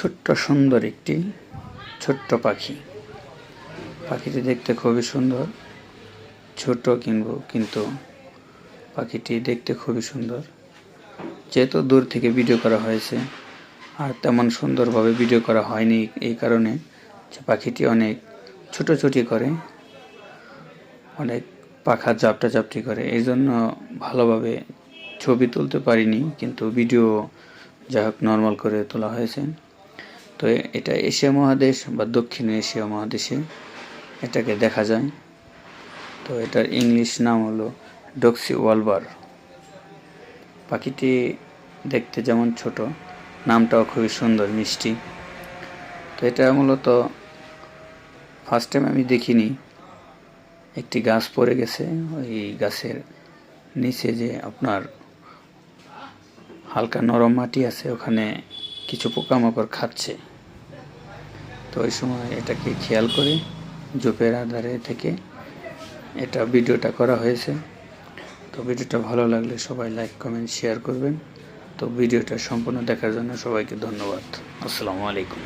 ছোট্ট সুন্দর একটি ছোট্ট পাখি। পাখিটি দেখতে খুবই সুন্দর। ছোট কিনবো, কিন্তু পাখিটি দেখতে খুবই সুন্দর। যেহেতু দূর থেকে ভিডিও করা হয়েছে, আর তেমন সুন্দরভাবে ভিডিও করা হয়নি এই কারণে যে পাখিটি অনেক ছুটোছুটি করে, অনেক পাখা জাপটা জাপটি করে, এই জন্য ভালোভাবে ছবি তুলতে পারিনি, কিন্তু ভিডিও যাই হোক নর্মাল করে তোলা হয়েছে। তো এটা এশিয়া মহাদেশ বা দক্ষিণ এশিয়া মহাদেশে এটাকে দেখা যায়। তো এটার ইংলিশ নাম হলো ডক্সি ওয়ালবার। পাখিটি দেখতে যেমন ছোট, নামটাও খুবই সুন্দর, মিষ্টি। তো এটা মূলত ফার্স্ট টাইম আমি দেখিনি। একটি গাছ পড়ে গেছে, ওই গাছের নিচে যে আপনার হালকা নরম মাটি আছে, ওখানে কিছু পোকামাকড় খাচ্ছে। তো ওই সময় এটাকে খেয়াল করে জোপের আধারে থেকে। এটা ভিডিওটা করা হয়েছে। তো ভিডিওটা ভালো লাগলে সবাই লাইক, কমেন্ট, শেয়ার করবেন। তো ভিডিওটা সম্পূর্ণ দেখার জন্য সবাইকে ধন্যবাদ। আসসালামু আলাইকুম।